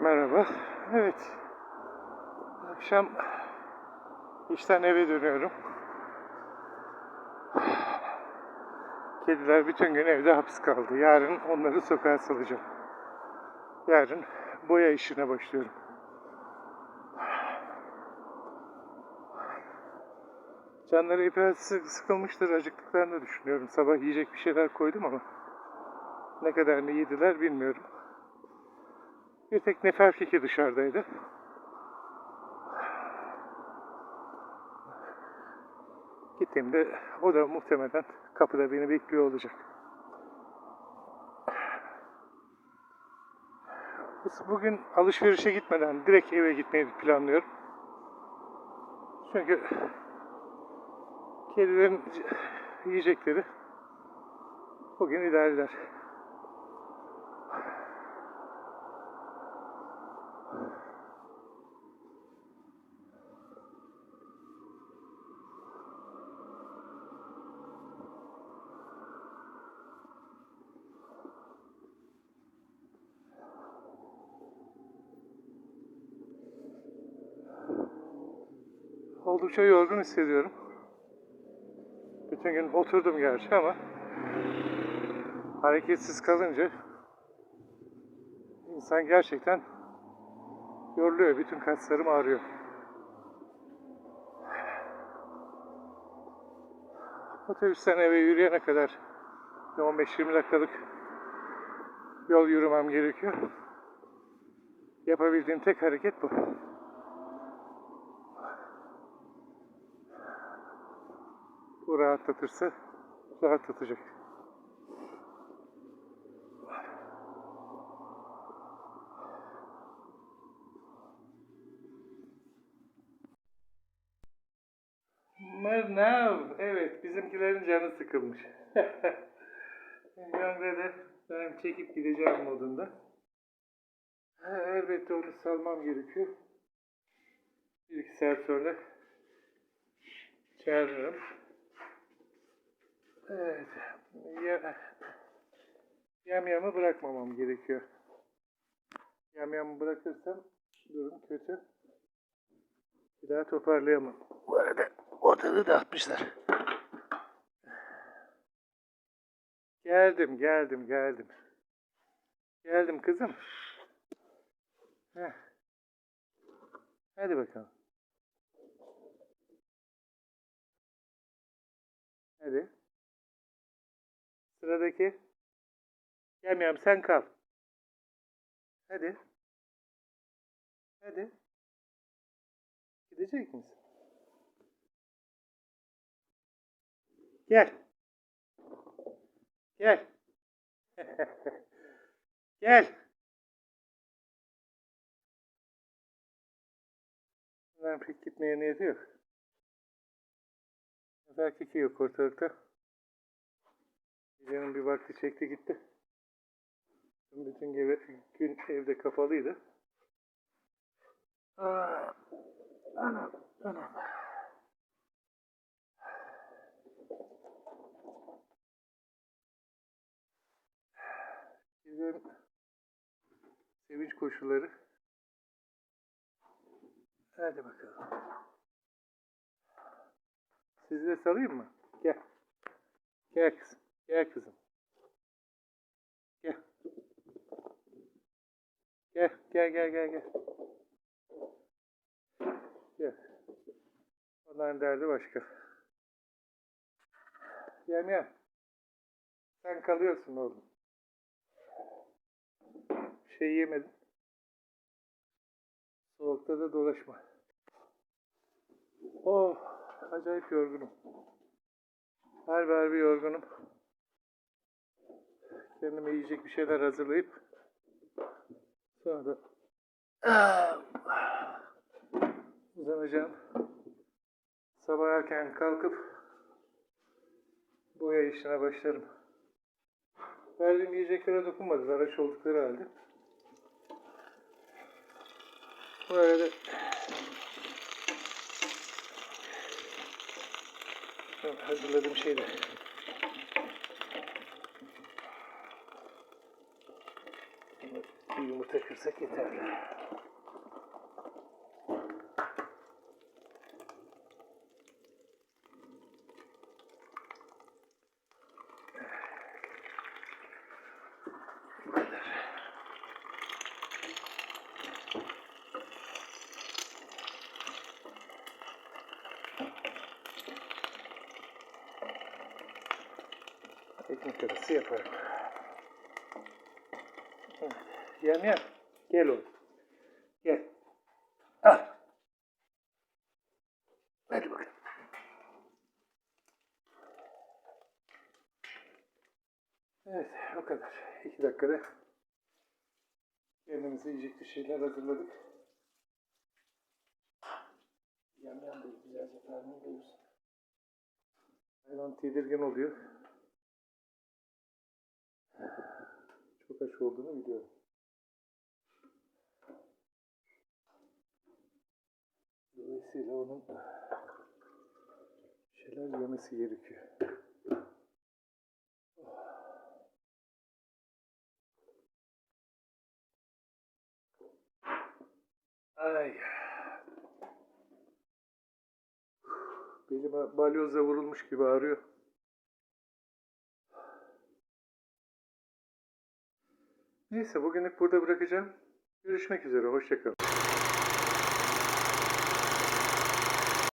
Merhaba. Evet. Akşam işten eve dönüyorum. Kediler bütün gün evde hapis kaldı. Yarın onları sokağa salacağım. Yarın boya işine başlıyorum. Canları sık- sıkılmıştır. Acıktıklarını düşünüyorum. Sabah yiyecek bir şeyler koydum ama ne kadarını yediler bilmiyorum. Bir tek Neferkiki dışarıdaydı. Gittiğimde o da muhtemelen kapıda beni bekliyor olacak. Bugün alışverişe gitmeden direkt eve gitmeyi planlıyorum. Çünkü kedilerin yiyecekleri bugün idare Oldukça yorgun hissediyorum. Bütün gün oturdum gerçi ama hareketsiz kalınca insan gerçekten yoruluyor. Bütün kaslarım ağrıyor. Otobüsten eve yürüyene kadar bir 15-20 dakikalık yol yürümem gerekiyor. Yapabildiğim tek hareket bu. Bu rahatlatırsa rahatlatacak. Mırnav. Evet, bizimkilerin canı sıkılmış. Yangre'de ben çekip gideceğim modunda. Elbette onu salmam gerekiyor. Bir iki saat sonra çağırırım. Evet. Ya, yamyamı bırakmamam gerekiyor. Yamyamı bırakırsam durum kötü. Bir daha toparlayamam. Bu arada ortalığı dağıtmışlar. Geldim, geldim, geldim. Geldim kızım. Heh. Hadi bakalım. Sıradaki. Yamyam sen kal. Hadi. Hadi. Gidecek misin? Gel. Gel. Gel. Ben pek gitmeye niyeti yok. Belki yok ortalıkta. Gecenin bir vakti çekti gitti. Bütün gece, gün evde kapalıydı. Aa, anam, anam. Bizim sevinç koşulları. Hadi bakalım. Sizi de salayım mı? Gel. Gel kızım. Gel kızım. Gel. Gel, gel, gel, gel, gel. Gel. Onların derdi başka. Yani ya, sen kalıyorsun oğlum. Bir şey yemedin. Soğukta da dolaşma. Oh, acayip yorgunum. Harbi harbi yorgunum. Kendime yiyecek bir şeyler hazırlayıp sonra da uzanacağım. Sabah erken kalkıp boya işine başlarım. Verdiğim yiyeceklere dokunmadılar aç oldukları halde. Arada Şu hazırladığım şey sekreterz. tem que ser, pá. E a minha Gel oğlum. Gel. Al. Hadi bakalım. Evet, o kadar. İki dakikada kendimize yiyecek bir şeyler hazırladık. Yem yem de güzelce karnını Hayvan tedirgin oluyor. Çok aç olduğunu biliyorum. Dolayısıyla onun şeyler yemesi gerekiyor. Ay. Belim balyozla vurulmuş gibi ağrıyor. Neyse bugünlük burada bırakacağım. Görüşmek üzere. Hoşçakalın.